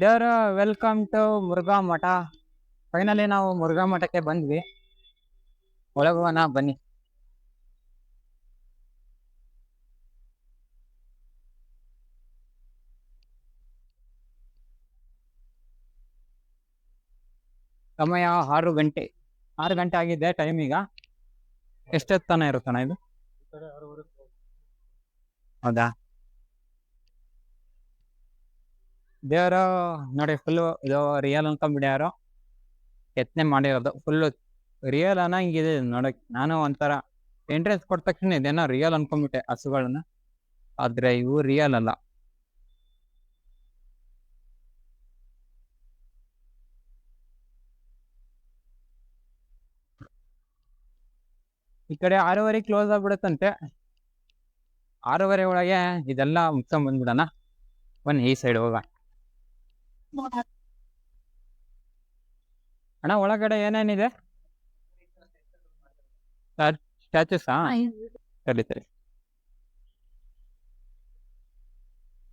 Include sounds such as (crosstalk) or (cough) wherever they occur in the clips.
ದೇವರ welcome to Murugha Math. Finally ನಾವು ಮುರುಘಾ ಮಠಕ್ಕೆ ಬಂದ್ವಿ. ಒಳಗೋಣ ಬನ್ನಿ. ಸಮಯ ಆರು ಗಂಟೆ. ಆರು ಗಂಟೆ ಆಗಿದೆ ಟೈಮ್ ಈಗ. ಎಷ್ಟೊತ್ತನ ಇರುತ್ತಣ ಇದು? ಹೌದಾ? ದೇವರ ನೋಡಿ ಫುಲ್ ಇದು ರಿಯಲ್ ಅನ್ಕೊಂಬಿಡಿ ಯಾರು ಯತ್ನೆ ಮಾಡಿರೋದು. ಫುಲ್ ರಿಯಲ್ ಅನ್ನಂಗಿದೆ ನೋಡಕ್ ನಾನು ಒಂಥರ ಎಂಟ್ರೆನ್ಸ್ ಕೊಟ್ಟ ತಕ್ಷಣ ಇದೇನೋ ರಿಯಲ್ ಅನ್ಕೊಂಡ್ಬಿಟ್ಟೆ ಹಸುಗಳನ್ನ ಆದ್ರೆ ಇವು ರಿಯಲ್ ಅಲ್ಲ. ಈ ಕಡೆ ಆರೂವರೆ ಕ್ಲೋಸ್ ಆಗ್ಬಿಡುತ್ತಂತೆ. ಆರೂವರೆ ಒಳಗೆ ಇದೆಲ್ಲ ಮುಗ್ಸ್ಕೊಂಡ್ ಬಂದ್ಬಿಡೋಣ. ಬನ್ನಿ ಈ ಸೈಡ್ ಹೋಗ ಅಣ್ಣ ಒಳಗಡೆ ಏನೇನಿದೆ? ಸ್ಟ್ಯಾಚುಸಾ ಸರಿ ಸರಿ.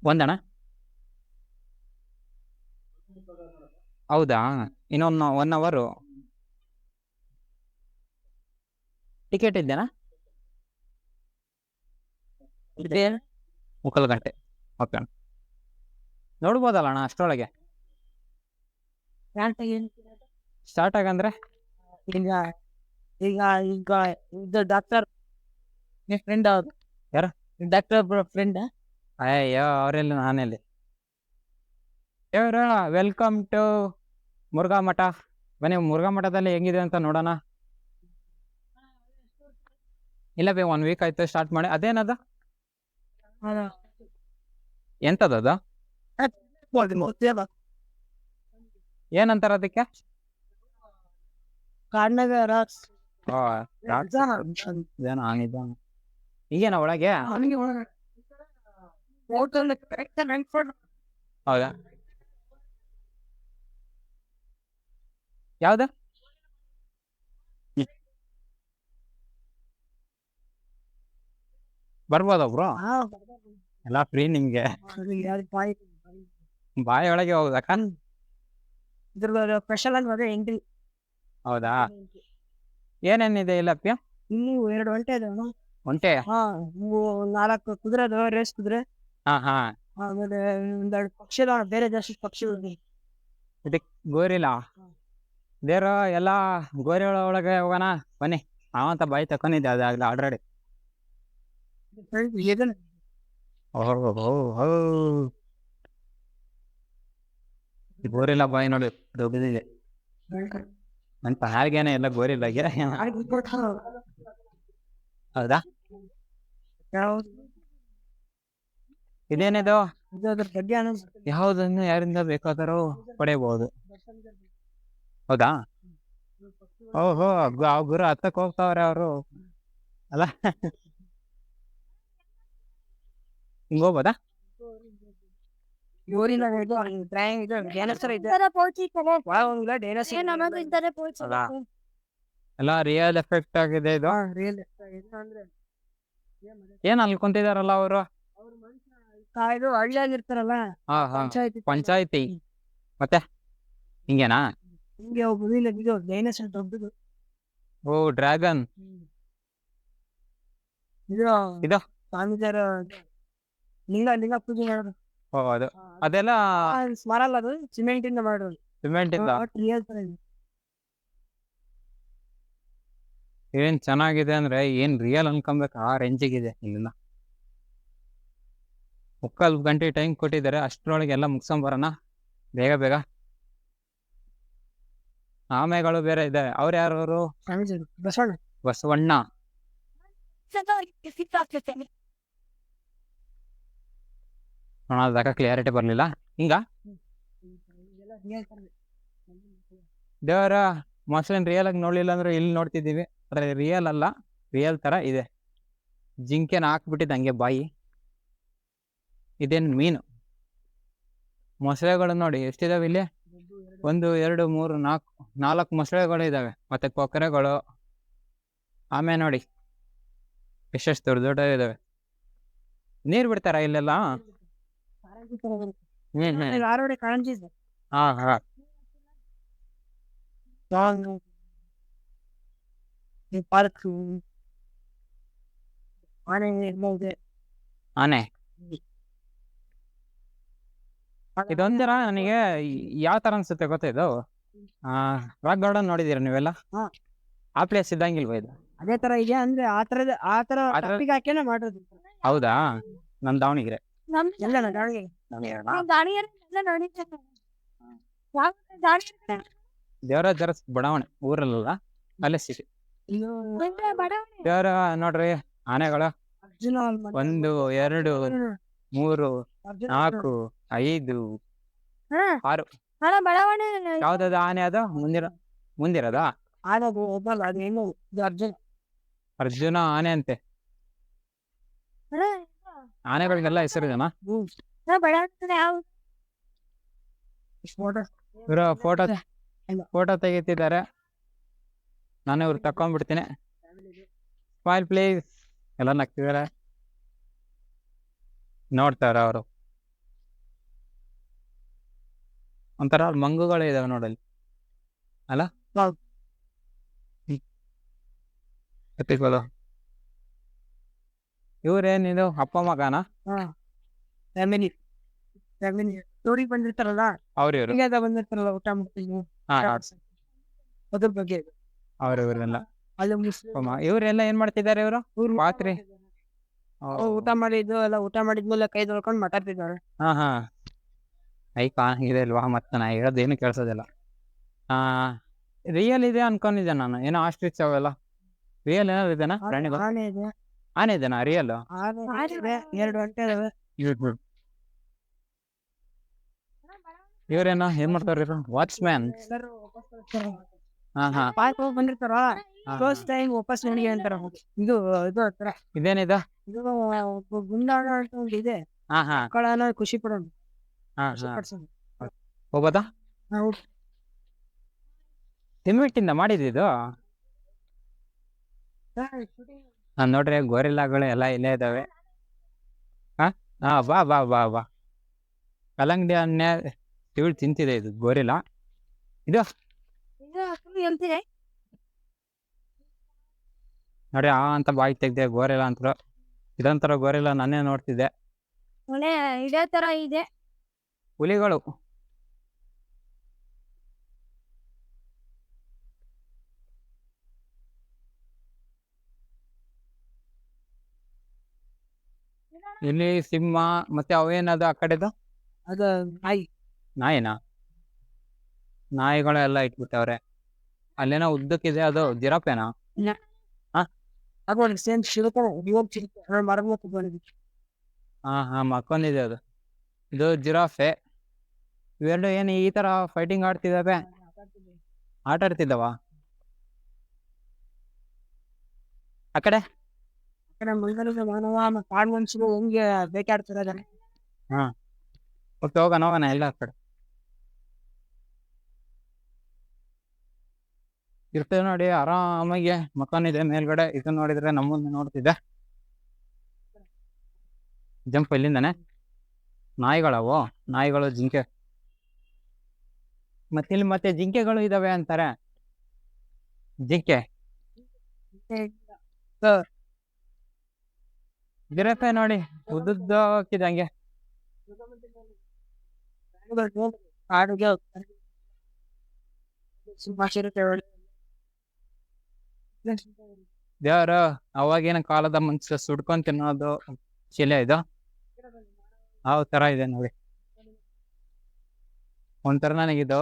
ಒಂದಣ ಹೌದಾ? ಇನ್ನೊಂದು ಒನ್ ಅವರು ಟಿಕೆಟ್ ಇದ್ದೇನಾ? ಮುಕ್ಕಲ್ ಗಂಟೆ. ಓಕೆ ಅಣ್ಣ. ನೋಡ್ಬೋದಲ್ಲ ಅಣ್ಣ ಅಷ್ಟರೊಳಗೆ? ಸ್ಟಾರ್ಟ್ ಆಗಂದ್ರೆ? ಈಗ ಈಗ ಈಗ ಇದು ಡಾಕ್ಟರ್ ನಿಮ್ಮ ಫ್ರೆಂಡ್ ಅವ್ರು. ಯಾರು? ಡಾಕ್ಟರ್ ಫ್ರೆಂಡ್ ಅಯ್ಯೋ ಅವರೆಲ್ಲ ನಾನೆಲ್ಲಿ. ಇವರು ವೆಲ್ಕಮ್ ಟು ಮುರುಘಾ ಮಠ. ಬನ್ನಿ ಮುರುಘಾ ಮಠದಲ್ಲಿ ಹೆಂಗಿದೆ ಅಂತ ನೋಡೋಣ. ಇಲ್ಲ ಬೇ ಒನ್ ವೀಕ್ ಆಯ್ತು ಸ್ಟಾರ್ಟ್ ಮಾಡಿ. ಅದೇನದ? ಎಂತದದ? ಏನಂತಾರ ಅದಕ್ಕೆ? ಈಗೇನ ಒಳಗೆ? ಹೌದಾ? ಯಾವ್ದ? ಬರ್ಬೋದ ಬ್ರೋ ಎಲ್ಲ ಫ್ರೀ ನಿಮ್ಗೆ. ಬಾಯಿ ಒಳಗೆ ಹೋಗ್ದಕ್ಕ? ಇದ್ರ ಸ್ಪೆಷಲ್ ಆಗಿ ಅದೇ ಎಂಟ್ರಿ ಹೌದಾ? ಏನೇನಿದೆ ಇಲ್ಲಪ್ಪ ಇಲ್ಲಿ ಎರಡು ಒಂಟೆ ಇದೆ ಒಂಟೆ? ಹಾ ನಾಲ್ಕು ಕುದುರೆ ಅದಾವ ರೇಸ್ ಕುದುರೆ. ಹಾ ಹಾ. ಆಮೇಲೆ ಒಂದೆರಡು ಪಕ್ಷಿ ಅದಾವ ಬೇರೆ ಜಾಸ್ತಿ ಪಕ್ಷಿಗಳು ಗೋರಿಲ್ಲ ಬೇರೆ ಎಲ್ಲ ಗೋರಿ ಒಳಗೆ ಹೋಗೋಣ ಬನ್ನಿ. ಅವಂತ ಬಾಯಿ ತಕೊಂಡಿದ್ದೆ ಅದಾಗ್ಲ ಆಲ್ರೆಡಿ ಇದನ್ನ. ಗೋರಿಲ್ಲ ಬಾಯ್ ನೋಡಿ ದೊಡ್ಡದಿದೆ ನನ್ನ ಹಾಗೇನೆ ಎಲ್ಲ ಗೋರಿಲ್ಲ ಹೌದಾ? ಇದೇನಿದು? ಇದು ಅದ್ರ ಬಗ್ಗೆ ಯಾವುದನ್ನು ಯಾರಿಂದ ಬೇಕಾದರೂ ಪಡೆಯಬಹುದು. ಹೌದಾ? ಓಹೋ ಆ ಗುರು ಹತ್ತಕ್ಕೆ ಹೋಗ್ತಾವ್ರೆ ಅವರು. ಅಲ್ಲ? ಹಿಂಗ್ ಹೋಗ್ಬೋದಾ? ಇದು ಇದು ಡೈನೋಸರ್ ಇದೆ. ಡೈನೋಸರ್. ಎಲ್ಲ ರಿಯಲ್ ಎಫೆಕ್ಟ್ ಆಗಿದೆ ಇದು? ರಿಯಲ್ ಏನ್ ಅನ್ಕೊಂತಿದಾರಲ್ಲ ಕುಂತಿದಾರಲ್ಲ ಅವರು? ಇದು ಹಳ್ಳಿಯಾಗ ಇರ್ತಾರಲ್ಲ ಹಾ ಹಾ. ಪಂಚಾಯತಿ ಪಂಚಾಯತಿ. ಮತ್ತೆ? ಹಿಂಗೇನಾ? ಹಿಂಗೆ ಒಬ್ಬ ಇಲ್ಲ ಇದು ಡೈನೋಸರ್ ದೊಡ್ಡದು. Oh dragon. ಇದು ಇದು? ಸ್ವಾಮಿಜಾರ ಲಿಂಗ ಲಿಂಗ ಪೂಜೆ ಮಾಡೋದು. ಓ ಅದು ಅದೆಲ್ಲ ಆ, ಸ್ಮರಲ್ಲ ಅದು ಸಿಮೆಂಟ್ ಇಂದ ಮಾಡೋದು. ಸಿಮೆಂಟ್ ಇಂದ. ರಿಯಲ್ ತರ ಇದೆ ಏನ್ ಚೆನ್ನಾಗಿದೆ ಅಂದ್ರೆ ಏನ್ ರಿಯಲ್ ಅನ್ಕೊಬೇಕು ಆ ರೇಂಜಿಗಿದೆ ಇಲ್ಲಿಂದ. ಮುಕ್ಕಾಲ್ ಗಂಟೆ ಟೈಮ್ ಕೊಟ್ಟಿದ್ದಾರೆ ಅಷ್ಟರೊಳಗೆ ಎಲ್ಲ ಮುಗ್ಸ್ಕೊಂಡ್ ಬರೋಣ. ಬೇಗ ಬೇಗ. ಆಮೆಗಳು ಬೇರೆ ಇದೆ. ಅವ್ರು ಯಾರವರು? ಬಸವಣ್ಣ. ನೋಡೋದಾಗ ಕ್ಲಿಯಾರಿಟಿ ಬರಲಿಲ್ಲ. ಹಿಂಗ? ದೇವರ ಮೊಸಳೆ ರಿಯಲ್ ಆಗಿ ನೋಡ್ಲಿಲ್ಲ ಅಂದ್ರೆ ಇಲ್ಲಿ ನೋಡ್ತಿದ್ದೀವಿ. ಆದ್ರೆ ರಿಯಲ್ ಅಲ್ಲ ರಿಯಲ್ ತರ ಇದೆ. ಜಿಂಕೆನ ಹಾಕ್ಬಿಟ್ಟಿದ್ದ ಹಂಗೆ ಬಾಯಿ. ಇದೇನು ಮೀನು? ಮೊಸಳೆಗಳು ನೋಡಿ, ಎಷ್ಟಿದಾವೆ ಇಲ್ಲಿ? ಒಂದು, ಎರಡು, ಮೂರು, ನಾಲ್ಕು ನಾಲ್ಕು ಮೊಸಳೆಗಳು ಇದ್ದಾವೆ ಮತ್ತೆ ಕೊಕ್ಕರೆಗಳು. ಆಮೇಲೆ ನೋಡಿ, ಎಷ್ಟೆಷ್ಟು ದೊಡ್ಡ ದೊಡ್ಡ ಇದ್ದಾವೆ ನೀರು ಬಿಡ್ತಾರ ಇಲ್ಲೆಲ್ಲ? ಆರೋಡೆ ಆನೆ ನನಗೆ ಯಾವ ತರ ಅನ್ಸುತ್ತೆ ಗೊತ್ತಾ ಇದು? ಆ ರಾಕ್ ಗಾರ್ಡನ್ ನೋಡಿದೀರ ನೀವೆಲ್ಲ. ಆ ಪ್ಲೇಸ್ ಇದ್ದಂಗಿಲ್ವಾ ಇದು? ಅದೇ ತರ ಇದೆ ಅಂದ್ರೆ ಆ ತರದ ಆ ತರ ಹಾಕ್ಯಾನೆ ಮಾಡೋದು ಹೌದಾ? ನಮ್ ದಾವಣಗೆರೆ. ಎಲ್ಲ ದಾವಣಗೆರೆ. ದೇವರಾಜ ಅರಸ್ ಬಡಾವಣೆ ಊರಲ್ಲ ಅಲ್ಲೇ ಸಿಟಿ ದೇವರ ನೋಡ್ರಿ ಆನೆಗಳು. ಒಂದು ಎರಡು ಮೂರು ನಾಲ್ಕು ಐದು ಆರು. ಬಡಾವಣೆ. ಯಾವ್ದದ ಆನೆ ಅದ? ಮುಂದಿರ ಮುಂದಿರದ? ಅರ್ಜುನ. ಅರ್ಜುನ ಆನೆ ಅಂತೆ ಆನೆಗಳಿಗೆಲ್ಲ ಫೋಟೋ ಇವ್ರ ಫೋಟೋ ತೆಗಿತಿದ್ದಾರೆ. ನಾನು ಇವ್ರು ತಕೊಂಡ್ಬಿಡ್ತೀನಿ ಸ್ಮೈಲ್ ಪ್ಲೀಸ್ ಎಲ್ಲ ನಗ್ತಿದ್ದಾರೆ ನೋಡ್ತಾರ ಅವರು. ಒಂಥರ ಮಂಗುಗಳು ಇದಾವೆ ನೋಡಲ್ಲಿ. ಅಲ್ಲ? ಇವ್ರೇನಿದು? ಅಪ್ಪ ಮಗನಾ? ಫ್ಯಾಮಿಲಿ ಫ್ಯಾಮಿಲಿ ಸ್ಟೋರಿ ಬಂದಿರ್ತಾರಲ್ಲ? ಅವ್ರ ಇವ್ರು ಹಿಂಗೆ ಬಂದಿರ್ತಾರಲ್ಲ ಊಟ ಮಾಡ್ತೀವಿ ಅದ್ರ ಬಗ್ಗೆ. ಅವ್ರ ಇವ್ರೆಲ್ಲ ಅಲ್ಲಿ ಮುಸ್ಲಿಂ ಇವರೆಲ್ಲ ಏನ್ ಮಾಡ್ತಿದ್ದಾರೆ ಇವರು? ಊರ್ ಪಾತ್ರೆ? ಊಟ ಮಾಡಿದ್ದು ಎಲ್ಲ ಊಟ ಮಾಡಿದ್ಮೇಲೆ ಕೈ ತೊಳ್ಕೊಂಡು ಮಾತಾಡ್ತಿದ್ದಾರೆ. ಹಾ ಹಾ. ಐ ಇದೆ ಅಲ್ವಾ? ಮತ್ತೆ ನಾ ಹೇಳೋದೇನು ಕೇಳ್ಸೋದಿಲ್ಲ. ಆ ರಿಯಲ್ ಇದೆ ಅನ್ಕೊಂಡಿದ್ದೆ ನಾನು. ಏನೋ ಆಸ್ಟ್ರಿಚ್ ಅವೆಲ್ಲ. ರಿಯಲ್ ಏನಾದ್ರು ಇದೆನಾ ಪ್ರಾಣಿಗಳು? ಆನೆ ಇದೆ. ಆನೆ ಇದೆನಾ? ರಿಯಲ್ ಎರಡು ಗಂಟೆ ಇದಾವೆ ಇವ್ರೇನೋ ಏನ್ ಮಾಡ್ತಾರ ವಾಚ್ ಮ್ಯಾನ್. ಹಾ ಹಾ. ಪಾರ್ಕ್ ಹೋಗಿ ಬಂದಿರ್ತಾರ? ಹಾ, ಕ್ಲೋಸ್ ಟೈಮ್ ವಾಪಸ್ ನನಗೆ ಅಂತಾರ. ಇದು ಇದು ಹತ್ರ. ಇದೇನಿದು? ಇದು ಗುಂಡಾಣ ಒಂದು ಇದೆ. ಹಾ ಹಾ. ಮಕ್ಕಳನ್ನ ಖುಷಿ ಪಡೋಣ ಹಾ ಹಾ. ಹೋಗೋದಾ? ಹೌದು. ಸಿಮೆಂಟಿಂದ ಮಾಡಿದ್ದು ನಾನ್ ನೋಡ್ರಿ ಗೋರಿಲ್ಲಾಗಳು ಎಲ್ಲ ಇಲ್ಲೇ ಇದಾವೆ. ಹಾ ಹಾ ಬಾ ಬಾ ಬಾ ಬಾ. ಕಲ್ಲಂಗಡಿ ಹಣ್ಣೆ ತಿಳ್ ತಿಂತಿದೆ ಇದು ಗೋರಿಲ್ಲ? ಇದು? ನೋಡಿ ಆ ಅಂತ ಬಾಯಿ ತೆಗ್ದೆ ಗೋರಿಲ್ಲ ಅಂತರ. ಇದಂತರ ಗೋರಿಲ್ಲ ನಾನೇ ನೋಡ್ತಿದ್ದೆ. ಇದೇ ತರ ಇದೆ. ಹುಲಿಗಳು. ಇಲ್ಲಿ ಸಿಂಹ ಮತ್ತೆ ಅವೇನದು ಆ ಕಡೆದು? ಅದು ನಾಯಿ. ನಾಯಿನಾ? ನಾಯಿಗಳೆಲ್ಲ ಇಟ್ಬಿಟ್ಟವ್ರೆ. ಅಲ್ಲೇನೋ ಉದ್ದಕ್ಕಿದೆ ಅದು ಜಿರಾಫೆನಾ? ಅದು ಒಂದು ಸೇಮ್ ಬಂದಿದ್ವಿ ಹಾ ಹಾ ಮಕ್ಕೊಂಡಿದೆ ಅದು. ಇದು ಜಿರಾಫೆ. ಇವೆರಡು ಏನು ಈ ತರ ಫೈಟಿಂಗ್ ಆಡ್ತಿದಾವೆ ಆಟ ಆಡ್ತಿದ್ದಾವ? ಆ ಕಡೆ? ಮಂಗಲದ ಮಾನವ ಕಾಡು ಮನುಷ್ಯರು ಹೆಂಗೆ ಹಾ. ಅದನ್ನ ಓಕೆ ಹೋಗೋಣ ಹೋಗೋಣ ಎಲ್ಲ ಆ ಕಡೆ. ಇರ್ತೇವೆ ನೋಡಿ ಆರಾಮಾಗಿ ಇದೆ ಮೇಲ್ಗಡೆ. ಇದನ್ನ ನೋಡಿದ್ರೆ ನಮ್ಮನ್ನ ನೋಡ್ತಿದ್ದೆ ಜಂಪ್ ಇಲ್ಲಿಂದಾನೆ. ನಾಯಿಗಳವು? ನಾಯಿಗಳು ಜಿಂಕೆ. ಮತ್ತೆ ಇಲ್ಲಿ ಮತ್ತೆ ಜಿಂಕೆಗಳು ಇದಾವೆ ಅಂತಾರೆ. ಜಿಂಕೆ. ಗಿರಫೆ ನೋಡಿ ಉದ್ದುದ್ದಕ್ಕಿದೆ ಹಂಗೆ. ಕಾಡಿಗೆ ದೇವ್ರು ಅವಾಗಿನ ಕಾಲದ ಮನುಷ್ಯ ಸುಡ್ಕೊಂಡ್ ತಿನ್ನೋದು ಶಿಲೆ ಇದು? ಆ ತರ ಇದೆ ನೋಡಿ. ಒಂಥರ ನನಗಿದು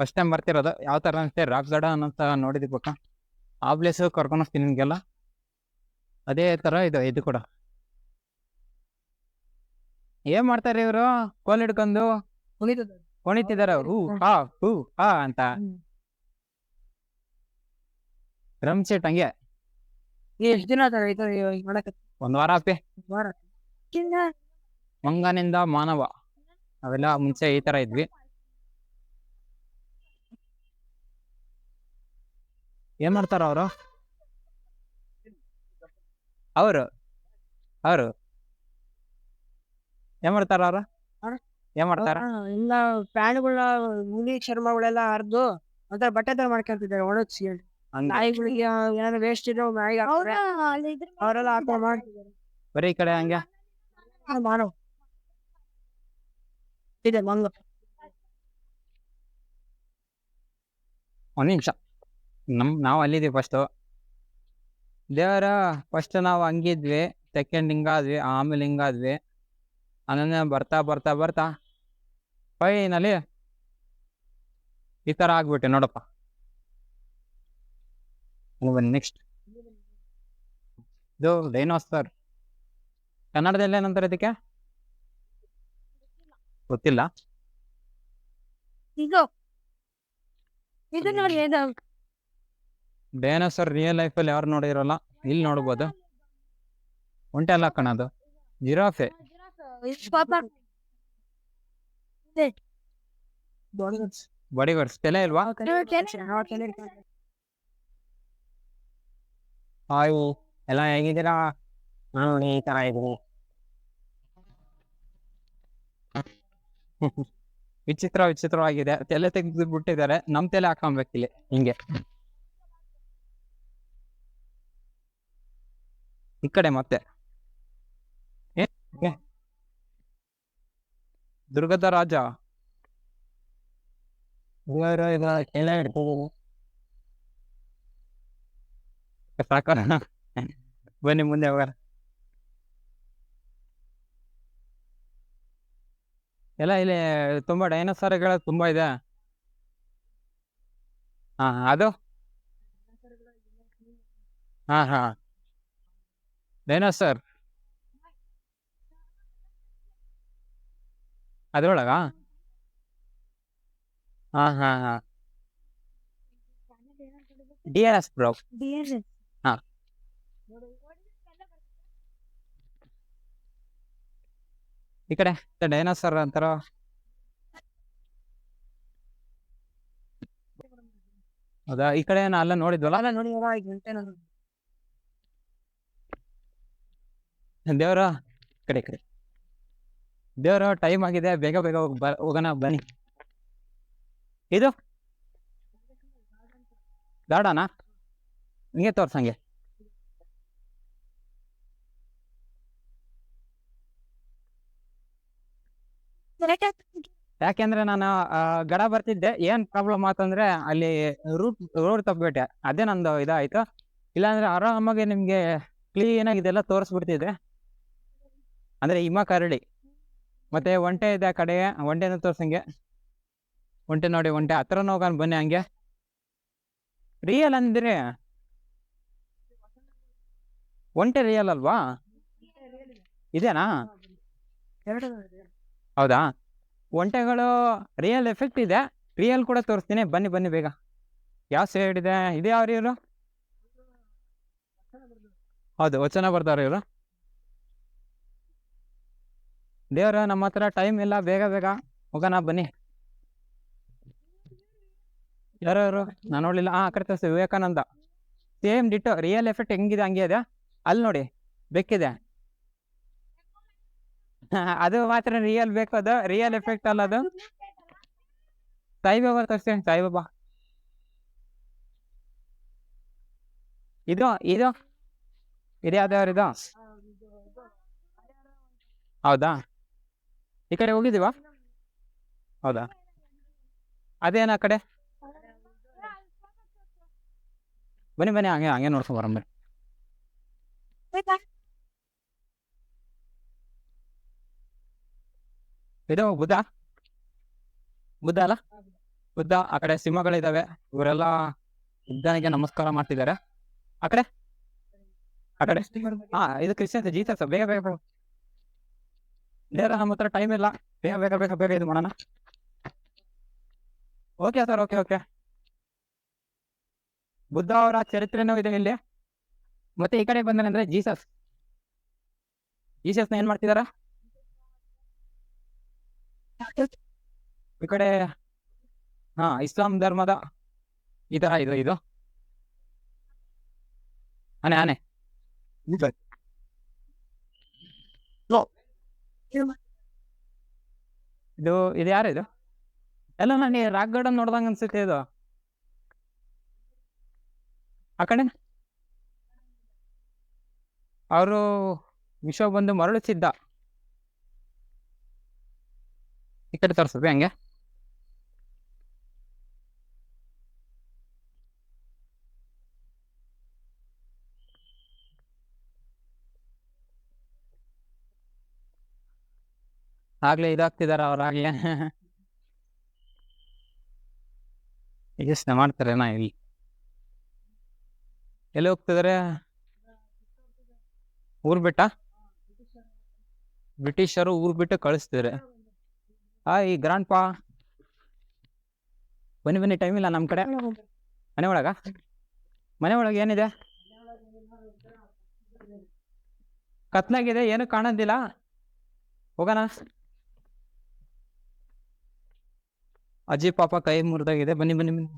ಫಸ್ಟ್ ಟೈಮ್ ಬರ್ತಿರೋದು. ಯಾವ ತರ ಅನ್ಸುತ್ತೆ? ರಾಕ್ ಗಾರ್ಡನ್ ಅಂತ ಪಕ್ಕ ಆ ಪ್ಲೇಸ್ ಕರ್ಕೊಂಡು ಹೋಗ್ತೀನಿ ನಿಮಗೆಲ್ಲ ಅದೇ ತರ ಇದು ಇದು ಕೂಡ. ಏನ್ ಮಾಡ್ತಾರೆ ಇವರು? ಕೋಲ್ ಹಿಡ್ಕೊಂಡು? ಕುಣಿತಿದ್ದಾರೆ. ಹೂ ಹಾ ಹೂ ಹಾ ಅಂತ. ಡ್ರಮ್ ಸೆಟ್ ಹಂಗೆ. ಎಷ್ಟ್ ದಿನ ಮಾಡಕ್ಕೆ ಒಂದ್ ವಾರ ಅಪ್ಪಿ ವಾರ. ಮಂಗನಿಂದ ಮಾನವ. ಅವೆಲ್ಲ ಮುಂಚೆ ಈ ತರ ಇದ್ವಿ. ಏನ್ ಮಾಡ್ತಾರ ಅವರು? ಅವರು? ಅವರು? ಏನ್ ಮಾಡ್ತಾರ ಅವರು? ಏನ್ ಮಾಡ್ತಾರ? ಇಲ್ಲ ಪ್ಯಾನ್ಗಳ ಮುಲಿ ಚರ್ಮಗಳೆಲ್ಲ ಹರಿದು ಒಂಥರ ಬಟ್ಟೆ ತರ ಮಾಡ್ಕೊಂತಿದ್ದಾರೆ ಒಣಗಿಸಿ ಹಂಗೆ ನಾಯಿಗಳಿಗೆ ಏನಾದ್ರು ವೇಸ್ಟ್ ಇದ್ರೆ ನಾಯಿಗೆ ಹಾಕ್ತಾರೆ ಅವರೆಲ್ಲ ಬರೀ ಈ ಕಡೆ ಹಂಗೆ. ಆ, ಮಾನವ್ ಇದೆ ಮಂಗ ಒಂದ್ ನಿಮಿಷ. ನಮ್ ನಾವು ಅಲ್ಲಿದ್ದೀವಿ ಫಸ್ಟು ದೇವರ ಫಸ್ಟ್ ನಾವು ಹಂಗಿದ್ವಿ. ಸೆಕೆಂಡ್ ಹಿಂಗಾದ್ವಿ ಆಮೇಲೆ ಹಿಂಗಾದ್ವಿ. ಆಮೇಲೆ ಬರ್ತಾ ಬರ್ತಾ ಬರ್ತಾ. ಫೈನಲಿ ಈ ತರ ಆಗ್ಬಿಟ್ಟೆ ನೋಡಪ್ಪ. ನೆಕ್ಸ್ಟ್ ಇದು ಡೈನೋಸರ್ ಕನ್ನಡದಲ್ಲಿ ಏನಂತಾರೆ ಇದಕ್ಕೆ? ಗೊತ್ತಿಲ್ಲ. ಇದು. ಇದು ನೋಡಿ ಡೈನೋಸರ್ ರಿಯಲ್ ಲೈಫಲ್ಲಿ ಯಾರು ನೋಡಿರಲ್ಲ ಇಲ್ಲಿ ನೋಡ್ಬೋದು. ಒಂಟೆ ಅಲ್ಲ ಕಣದು ಜಿರಾಫೆ ಬಾಡಿಗಾರ್ಡ್ಸ್ ತಲೆ ಇಲ್ವಾ? ಹಾಯ್ ಎಲ್ಲ ಹೇಗಿದ್ದೀರಾ ನಾನು ನೋಡಿ ಈ ಥರ ಇದ್ದೀನಿ ವಿಚಿತ್ರ ವಿಚಿತ್ರವಾಗಿದೆ ತಲೆ ತೆಗೆದು ಬಿಟ್ಟಿದ್ದಾರೆ. ನಮ್ಮ ತಲೆ ಹಾಕೊಬೇಕಿಲ್ಲಿ. ಹಿಂಗೆ. ಈ ಕಡೆ ಮತ್ತೆ? ಇದ್ರ ದುರ್ಗದ ರಾಜ. ಸಾಕೋಣ ಬನ್ನಿ, ಮುಂದೆ ಹೋಗೋಣ. ಎಲ್ಲ ಇಲ್ಲಿ ತುಂಬಾ ಡೈನೋಸಾರ್ಗಳು ತುಂಬಾ ಇದೆ ಹಾ, ಅದು? ಹಾ ಹಾ. ಡೈನೋಸರ್. ಅದ್ರೊಳಗ? ಹಾ ಹಾ ಹಾ. D R S bro DSS. ಹಾ. ಈ ಕಡೆ ಡೈನೋಸರ್ ಅಂತಾರ? ಹೌದಾ? ಈ ಕಡೆ ನಾ ಅಲ್ಲ ನೋಡಿದ್ವಲ್ಲ? ಅಲ್ಲ ನೋಡಿ. ದೇವ್ರ ಕಡೆ ಕಡೆ. ದೇವ್ರ ಟೈಮ್ ಆಗಿದೆ ಬೇಗ ಬೇಗ ಹೋಗೋಣ ಬನ್ನಿ. ಇದು? ಗಾರ್ಡನಾ ಹಿಂಗೆ ತೋರ್ಸಂಗೆ. ಯಾಕೆಂದ್ರೆ ನಾನು ಗಡ ಬರ್ತಿದ್ದೆ. ಏನ್ ಪ್ರಾಬ್ಲಮ್ ಆತಂದ್ರೆ ಅಲ್ಲಿ ರೂಟ್ ರೋಡ್ ತಪ್ಪಿಬಿಟ್ಟೆ. ಅದೇ ನಂದು ಇದಾಯ್ತು. ಇಲ್ಲಾಂದ್ರೆ ಆರಾಮಾಗಿ ನಿಮ್ಗೆ ಕ್ಲೀನ್ ಆಗಿ ಇದೆಲ್ಲ ತೋರಿಸ್ಬಿಡ್ತಿದ್ದೆ. ಅಂದ್ರೆ ಹಿಮ ಕರಡಿ. ಮತ್ತೆ ಒಂಟೆ ಇದೆ ಆ ಕಡೆ. ಒಂಟೆನೂ ತೋರ್ಸಂಗೆ. ಒಂಟೆ ನೋಡಿ ಒಂಟೆ ಹತ್ರ ಹೋಗೋಣ ಬನ್ನಿ ಹಂಗೆ. ರಿಯಲ್ ಅಂದ್ರೆ. ಒಂಟೆ ರಿಯಲ್ ಅಲ್ವಾ? ಇದೇನಾ? ಎರಡು ಹೌದಾ? ಒಂಟೆಗಳು ರಿಯಲ್ ಎಫೆಕ್ಟ್ ಇದೆ. ರಿಯಲ್ ಕೂಡ ತೋರಿಸ್ತೀನಿ. ಬನ್ನಿ ಬನ್ನಿ ಬೇಗ. ಯಾವ ಸೈಡ್ ಇದೆ? ಇದೆ ರೀ ಇವರು? ಹೌದು, ವಚನ ಬರ್ತಾರೆ ಇವರು. ದೇವ್ರ ನಮ್ಮ ಹತ್ರ ಟೈಮ್ ಇಲ್ಲ. ಬೇಗ ಬೇಗ ಹೋಗೋಣ, ಬನ್ನಿ. ಯಾರು ನಾನು ನೋಡಲಿಲ್ಲ. ಹಾಂ ಕರೆ ತೋರಿಸ್ತೀವಿ Vivekananda. Same ditto real effect ಹೆಂಗಿದೆ, ಹಂಗೆ ಇದೆ? ಅಲ್ಲಿ ನೋಡಿ. ಬೆಕ್ಕಿದೆ. ಅದು ಮಾತ್ರ ರಿಯಲ್ ಬೇಕು ಅದು? ರಿಯಲ್ ಎಫೆಕ್ಟ್ ಅಲ್ಲ ಅದು? ಸಾಯಿಬಾಬಾ ತೋರಿಸ್ತೀನಿ, ಸಾಯಿಬಾಬಾ. ಇದು ಇದು ಇದು ಯಾವ್ದಾವ್ದು ಇದು? ಹೌದಾ? ಈ ಕಡೆ ಹೋಗಿದ್ದೀವಾ? ಹೌದಾ? ಅದೇನ ಆ ಕಡೆ? ಬನ್ನಿ ಬನ್ನಿ, ಹಂಗೆ ಹಂಗೆ ನೋಡ್ಕೊಂಡ್ ಬರೋಣ ಬನ್ನಿ ಬೇಕಾ? ಇದು ಬುದ್ಧ ಬುದ್ಧ ಅಲ್ಲ? ಬುದ್ಧ ಆ ಕಡೆ ಸಿಂಹಗಳಿದಾವೆ. ಇವರೆಲ್ಲ ಬುದ್ಧನಿಗೆ ನಮಸ್ಕಾರ ಮಾಡ್ತಿದ್ದಾರೆ. ಆ ಕಡೆ? ಆ ಕಡೆ? ಹಾ, ಇದು ಕ್ರಿಶ್ಚಿಯನ್ ಜೀಸಸ್ ಬೇಗ ಬೇಗ ಬೇಗ ನೇರ ನಮ್ಮ ಹತ್ರ ಟೈಮ್ ಇಲ್ಲ. ಬೇಗ ಬೇಗ ಬೇಗ ಬೇಗ ಇದು ಮಾಡೋಣ. Okay sir okay okay Buddha ಅವರ ಚರಿತ್ರೆನೂ ಇದೆ ಇಲ್ಲಿ. ಮತ್ತೆ ಈ ಕಡೆ ಬಂದ್ರೆ ಜೀಸಸ್. ಜೀಸಸ್ನ ಏನ್ ಮಾಡ್ತಿದಾರ? ಈ ಕಡೆ ಹಾ ಇಸ್ಲಾಂ ಧರ್ಮದ ಈ ತರ ಇದು ಇದು. ಆನೆ ಆನೆ. ಇದು ಇದು ಯಾರು ಇದು? ಎಲ್ಲ ನಾನು ರಾಕ್ ಗಾರ್ಡನ್ ನೋಡ್ದಂಗ ಅನ್ಸುತ್ತೆ ಇದು. ಆ ಕಡೆ? ಅವರು ವಿಶ್ವ ಬಂದು ಮರಳುತ್ತಿದ್ದ. ಈ ಕಡೆ ತರಿಸ್ಬೇಕು ಹಂಗೆ ಆಗ್ಲೇ ಇದಾಗ್ತಿದಾರ ಅವ್ರಾಗ್ಲೇ ಯೋಚನೆ ನಾ ಇಲ್ಲಿ. ಎಲ್ಲಿ ಹೋಗ್ತಿದಾರೆ? ಊರ್ ಬಿಟ್ಟ? ಬ್ರಿಟಿಷರು ಊರ್ ಬಿಟ್ಟು ಕಳಿಸ್ತಿದಾರೆ. ಹಾಯ್ ಗ್ರಾಂಡ್ ಪಾ ಬನ್ನಿ ಬನ್ನಿ ಟೈಮ್ ಇಲ್ಲ ನಮ್ಮ ಕಡೆ. ಮನೆ ಒಳಗ. ಮನೆ ಒಳಗೆ? ಏನಿದೆ? ಕತ್ನಾಗಿದೆ ಏನು ಕಾಣೋದಿಲ್ಲ. ಹೋಗೋಣ. ಅಜ್ಜಿ ಪಾಪ ಕೈ ಮುರಿದಾಗಿದೆ. ಬನ್ನಿ ಬನ್ನಿ ಬನ್ನಿ.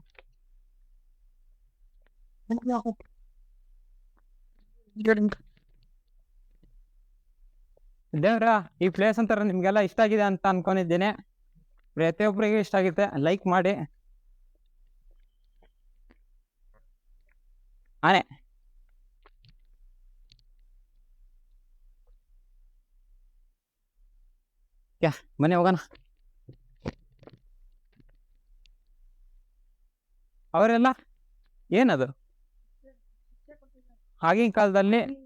ದೇವ್ರ, ಈ ಪ್ಲೇಸ್ ಅಂತಾರ ನಿಮ್ಗೆಲ್ಲ ಇಷ್ಟ ಆಗಿದೆ ಅಂತ ಅನ್ಕೊಂಡಿದ್ದೇನೆ. ಪ್ರತಿಯೊಬ್ಬರಿಗೂ ಇಷ್ಟ ಆಗುತ್ತೆ ಲೈಕ್ ಮಾಡಿ. ಆನೆ. ಯಾ, ಮನೆ ಹೋಗೋಣ. ಅವರೆಲ್ಲ, ಏನದು? ಆಗಿನ ಕಾಲದಲ್ಲಿ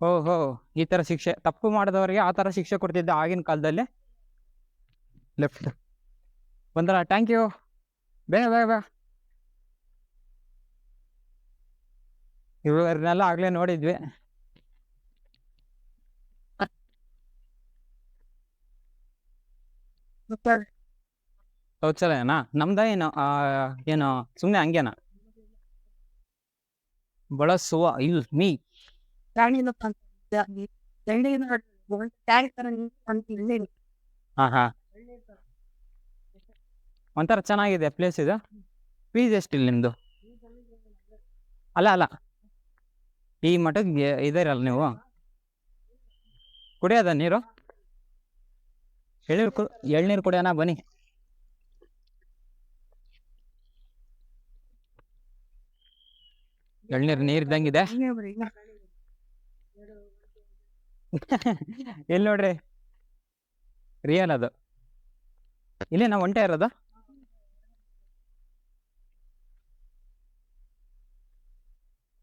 ಓಹೋ ಈ ತರ ಶಿಕ್ಷೆ ತಪ್ಪು ಮಾಡಿದವರಿಗೆ ಆ ತರ ಶಿಕ್ಷೆ ಕೊಡ್ತಿದ್ದೆ ಆಗಿನ ಕಾಲದಲ್ಲಿ? ಲೆಫ್ಟ್ ಬಂದ್ರ? ಥ್ಯಾಂಕ್ ಯು ಬೇಗ ಬೇಗ ಬೇಗ. ಇವ್ರನ್ನೆಲ್ಲ ಆಗ್ಲೇ ನೋಡಿದ್ವಿ. ಶೌಚಾಲಯನಾ? ನಮ್ದ ಏನು ಏನು ಸುಮ್ಮನೆ ಹಂಗೇನಾ? ಬಳಸುವ ಇಲ್ ಮೀ. ಹಾ ಹಾ. ಒಂಥರ ಚೆನ್ನಾಗಿದೆ ಪ್ಲೇಸ್ ಇದು. ಫೀಸ್ ಎಷ್ಟಿಲ್ಲ ನಿಮ್ದು? ಅಲ್ಲ ಅಲ್ಲ. ಈ ಮಠಕ್ಕೆ ಇದ್ದೀರಲ್ಲ ನೀವು? ಕುಡಿಯೋದ ನೀರು? ಎಳ್ನೀರು ಕು ಎಳ್ನೀರು ಕುಡಿಯೋಣ ಬನ್ನಿ. ಎಳ್ನೀರು ನೀರು ಇದ್ದಂಗಿದೆ ಎಲ್ಲಿ ನೋಡ್ರಿ? ರಿಯಲ್ ಅದು. ಇಲ್ಲೇ ನಾವು ಒಂಟೆ ಇರೋದು?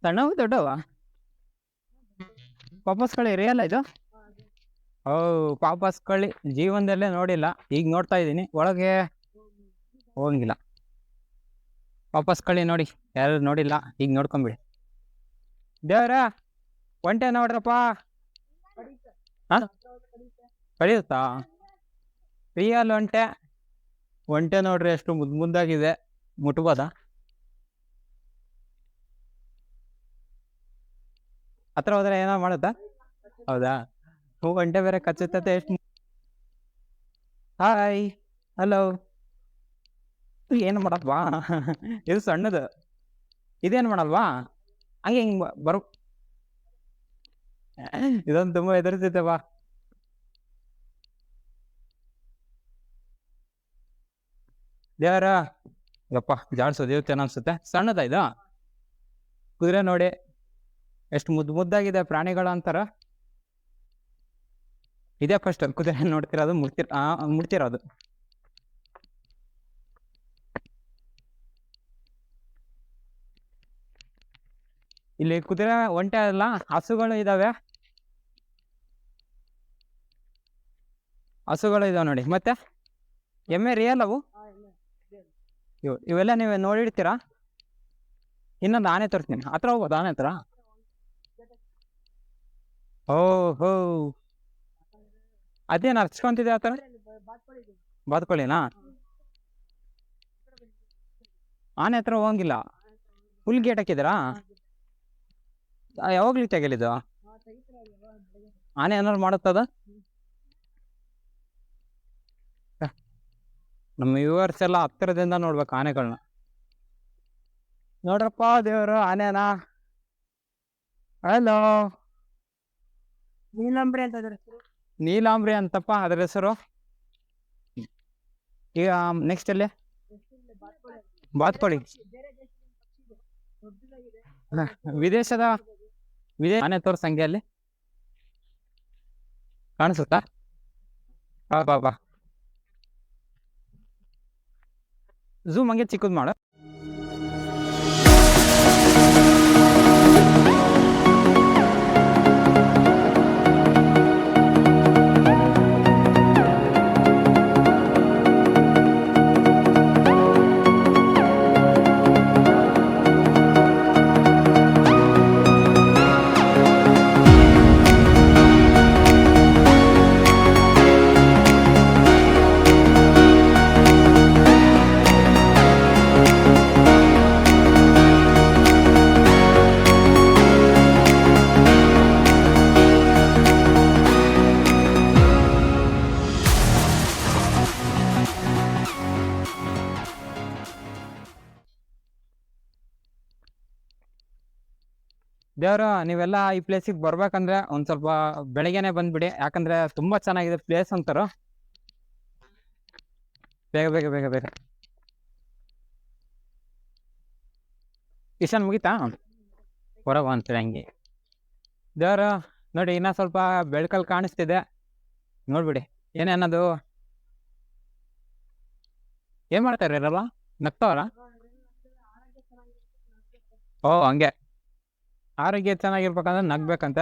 ಸಣ್ಣವು ದೊಡ್ಡವ? ಪಾಪಸ್ ಕಳಿ ರಿಯಲ್ ಇದು? ಓ ಪಾಪಸ್ ಕಳಿ ಜೀವನದಲ್ಲೇ ನೋಡಿಲ್ಲ. ಈಗ ನೋಡ್ತಾ ಇದ್ದೀನಿ. ಒಳಗೆ ಹೋಗಂಗಿಲ್ಲ ವಾಪಸ್ ಕಳಿ ನೋಡಿ. ಯಾರು ನೋಡಿಲ್ಲ. ಈಗ ನೋಡ್ಕೊಂಬಿಡಿ. ದೇವ್ರ, ಒಂಟೆ ನೋಡ್ರಪ್ಪ. ಹಾ? ಕಳಿಯುತ್ತಾ ರಿಯಲ್ ಒಂಟೆ? ಒಂಟೆ ನೋಡ್ರಿ ಎಷ್ಟು ಮುದ್ದು ಮುದ್ದಾಗಿದೆ ಮುಟ್ಬೋದಾ? ಹತ್ರ ಹೋದ್ರೆ ಏನೋ ಮಾಡುತ್ತಾ? ಹೌದಾ? ಹೂ ಒಂಟೆ ಬೇರೆ ಕಚ್ಚುತ್ತೆ ಎಷ್ಟು ಹಾಯ್ ಹಲೋ ಏನು ಮಾಡಲ್ವಾ? (laughs) ಇದು ಸಣ್ಣದು. ಇದೇನು ಮಾಡಲ್ವಾ? ಹಂಗೆ ಹಿಂಗೆ ಬರು (laughs) ಇದೊಂದು ತುಂಬಾ ಹೆದರ್ಸೈತೆ ಬಾ. ದೇವರ, ಯಪ್ಪ ಜಾಡ್ಸೋ ದೇವತೆ ಅನ್ಸುತ್ತೆ. ಸಣ್ಣದ ಇದು. ಕುದುರೆ ನೋಡಿ. ಎಷ್ಟು ಮುದ್ದು ಮುದ್ದಾಗಿದೆ ಪ್ರಾಣಿಗಳ ಅಂತಾರ. ಇದೇ ಫಸ್ಟ್ ಕುದುರೆ ನೋಡ್ತಿರೋದು, ಮುಡ್ತಿರ್ ಮುಡ್ತಿರೋದು. ಇಲ್ಲಿ ಕುದುರೆ ಒಂಟೆ ಅಲ್ಲ ಹಸುಗಳು ಇದಾವೆ. ಹಸುಗಳು ಇದಾವೆ ನೋಡಿ ಮತ್ತೆ? ಎಮ್ಮೆ ರಿಯಲ್ ಅವು? ಇವು ಇವೆಲ್ಲ ನೀವು ನೋಡಿಡ್ತೀರಾ ಇನ್ನೊಂದು ಆನೆ ತರ್ತೀನಿ ಹತ್ರ ಹೋಗ್ಬೋದು ಆನೆ ಹತ್ರ? ಓ ಹೋ ಅದೇನು ಹರ್ಚ್ಕೊಂತಿದೆ ಆ ಥರ? ಬಾತ್ಕೊಳ್ಳಿನಾ ಆನೆ ಹತ್ರ ಹೋಗಂಗಿಲ್ಲ. ಫುಲ್ ಗೇಟ್ ಹಾಕಿದ್ದೀರಾ? ಯಾವಾಗ್ಲೂ ತೆಗಲಿದ್ದು ಆನೆ ಏನಾರು ಮಾಡುತ್ತದ. ನಮ್ಮ ವ್ಯೂವರ್ಸ್ ಎಲ್ಲ ಹತ್ತಿರದಿಂದ ನೋಡ್ಬೇಕು ಆನೆಗಳನ್ನ ನೋಡ್ರಪ್ಪ ದೇವರು ಆನೆನ? ಹಲೋ ನೀಲಾಂಬ್ರಿ ಅಂತ ನೀಲಾಂಬ್ರಿ ಅಂತಪ್ಪ ಅದ್ರ ಹೆಸರು? ಈಗ ನೆಕ್ಸ್ಟ್ ಅಲ್ಲಿ? ಬಾತ್ಕೋಳಿ. ವಿದೇಶದ ವಿದೇಶ ಮನೆ ತೋರ್ಸಂಗೆ ಅಲ್ಲಿ. ಕಾಣಿಸುತ್ತಾ? ಬಾ ಬಾ ಬಾ. ಝೂಮ್ ಹಂಗೆ ಚಿಕ್ಕದ್ ಮಾಡು. ದೇವ್ರ, ನೀವೆಲ್ಲ ಈ ಪ್ಲೇಸಿಗೆ ಬರ್ಬೇಕಂದ್ರೆ ಒಂದ್ ಸ್ವಲ್ಪ ಬೆಳಗ್ಗೆನೆ ಬಂದ್ಬಿಡಿ. ಯಾಕಂದ್ರೆ ತುಂಬಾ ಚೆನ್ನಾಗಿದೆ ಪ್ಲೇಸ್ ಅಂತಾರ. ಬೇಗ ಬೇಗ ಬೇಗ ಬೇಗ. ಇಶಾನ್ ಮುಗೀತಾ? ಹೊರಗ ಅಂತೇಳಿ ಹಂಗೆ. ದೇವ್ರ, ನೋಡಿ ಇನ್ನ ಸ್ವಲ್ಪ ಬೆಳಕಲ್ಲಿ ಕಾಣಿಸ್ತಿದೆ. ನೋಡ್ಬಿಡಿ, ಏನೇನದು? ಏನ್ ಮಾಡ್ತಾರೆ ಇರಲ್ಲ ನಗ್ತಾವರ ಓ, ಹಂಗೆ. ಆರೋಗ್ಯ ಚೆನ್ನಾಗಿರ್ಬೇಕಂದ್ರೆ ನಗ್ಬೇಕಂತ.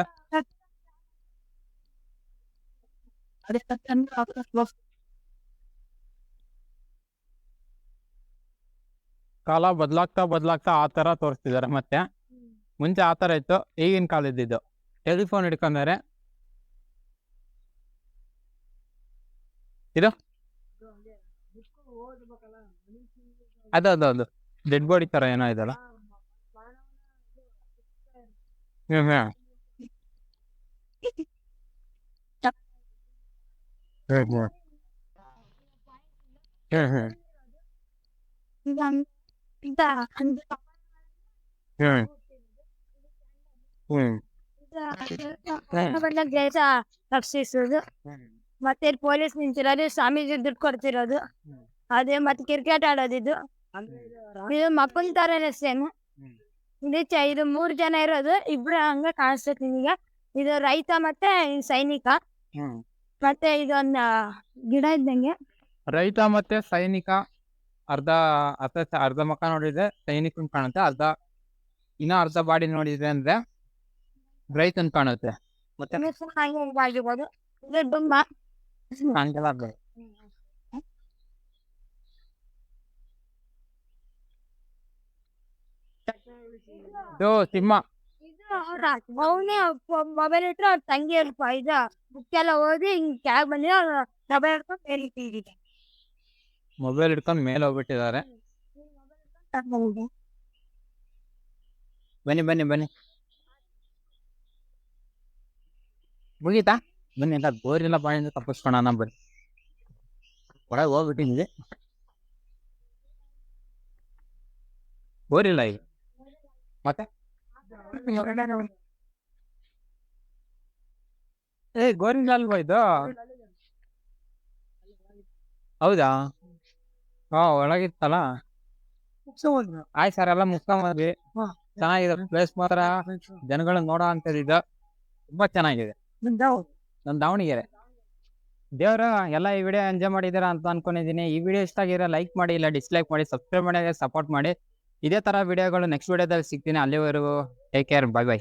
ಕಾಲ ಬದಲಾಗ್ತಾ ಬದಲಾಗ್ತಾ ಆ ತರ ತೋರಿಸ್ತಿದ್ದಾರೆ ಮತ್ತೆ. ಮುಂಚೆ ಆ ತರ ಇತ್ತು ಈಗಿನ ಕಾಲ ಇದ್ದಿದ್ದು. ಟೆಲಿಫೋನ್ ಹಿಡ್ಕೊಂಡಾರೆ. ಇದು? ಅದು ಅದು ಅದು. ಡೆಡ್ ಬಾಡಿ ತರ ಏನೋ ಇದಲ್ಲ. Yeah. Yep. Yeah. Yeah. Yeah. Yeah. ಮತ್ತೆ ಪೊಲೀಸ್ ನಿಂತಿರೋದು ಸ್ವಾಮೀಜಿ ದುಡ್ಡು ಕೊಡ್ತಿರೋದು ಅದೇ ಮತ್ತೆ ಕ್ರಿಕೆಟ್ ಆಡೋದಿದ್ದು ಇದು ಮಕ್ಕಳ ತರನೇ ಸೇಮ್ ಇದು ಚ- ಇದು ಮೂರ್ ಜನ ಇರೋದು ಇಬ್ರು ಹಂಗ ಕಾಣಿಸ್ತೈತಿ ನಿಮಗೆ ಇದು ರೈತ ಮತ್ತೆ ಸೈನಿಕ. ಹ್ಮ್. ಮತ್ತೆ ಇದೊಂದು ಗಿಡ ಇದ್ದಂಗೆ. ರೈತ ಮತ್ತೆ ಸೈನಿಕ ಅರ್ಧ ಅರ್ಧ ಅರ್ಧ ಮುಖ ನೋಡಿದ್ರೆ ಸೈನಿಕನ್ ಕಾಣುತ್ತೆ ಅರ್ಧ ಇನ್ನ ಅರ್ಧ ಬಾಡಿ ನೋಡಿದ್ರೆ ಅಂದ್ರೆ ರೈತನ್ ಕಾಣುತ್ತೆ. ಮತ್ತೆ ಹಂಗೆ ಆಗಿರ್ಬೋದು ಇದು ಡುಮ್ಮ ಹಂಗೆಲ್ಲ ಬೇಡ. ಇದು ಸಿಂಹ ಅವನೇ ಮೊಬೈಲ್ ಇಟ್ರೆ ಅವ್ರ ತಂಗಿ ಅಲ್ಪ ಇದು ಬುಕ್ ಎಲ್ಲ ಓದಿ ಹಿಂಗ್ ಕ್ಯಾಬ್ ಬಂದಿ ಮೊಬೈಲ್ ಹಿಡ್ಕೊಂಡು ಮೇಲೆ ಇಟ್ಟಿದ್ದೀನಿ. ಮೊಬೈಲ್ ಹಿಡ್ಕೊಂಡು ಮೇಲೆ ಹೋಗ್ಬಿಟ್ಟಿದ್ದಾರೆ ಬನ್ನಿ ಬನ್ನಿ ಬನ್ನಿ ಮುಗೀತಾ ಬನ್ನಿ ಎಲ್ಲ ಬೋರಿಲ್ಲ ಬಾಯಿಂದ ತಪ್ಪಿಸ್ಕೊಳೋಣ ಬನ್ನಿ ಒಳಗೆ ಹೋಗ್ಬಿಟ್ಟಿದ್ವಿ ಬೋರಿಲ್ಲ ಈಗ ಮತ್ತೆ? ಏ ಗೋರಿಂದ ಅಲ್ವಾ ಇದು ಹೌದಾ? ಹಾ ಒಳಗಿತ್ತಲ್ಲ? ಆಯ್ತು ಸರ್ ಎಲ್ಲ ಮುಗ್ಸ್ಕೊಂಬಂದ್ವಿ. ಚೆನ್ನಾಗಿದೆ ಪ್ಲೇಸ್ ಮಾತ್ರ. ಜನಗಳನ್ನ ನೋಡೋ ಅಂತದಿದ್ದು ತುಂಬಾ ಚೆನ್ನಾಗಿದೆ. ನನ್ ದಾವಣಗೆರೆ. ದೇವ್ರ ಎಲ್ಲ ಈ ವಿಡಿಯೋ ಎಂಜಾಯ್ ಮಾಡಿದ್ದೀರಾ ಅಂತ ಅನ್ಕೊಂಡಿದ್ದೀನಿ. ಈ ವಿಡಿಯೋ ಇಷ್ಟ ಆಗಿದ್ರೆ ಲೈಕ್ ಮಾಡಿ ಇಲ್ಲ ಡಿಸ್ಲೈಕ್ ಮಾಡಿ ಸಬ್ಸ್ಕ್ರೈಬ್ ಮಾಡಿ ಸಪೋರ್ಟ್ ಮಾಡಿ. ಇದೇ ತರ ವಿಡಿಯೋಗಳು ನೆಕ್ಸ್ಟ್ ವಿಡಿಯೋದಲ್ಲಿ ಸಿಗ್ತೀನಿ. ಅಲ್ಲಿವರೆಗೂ ಟೇಕ್ ಕೇರ್ ಬೈ ಬೈ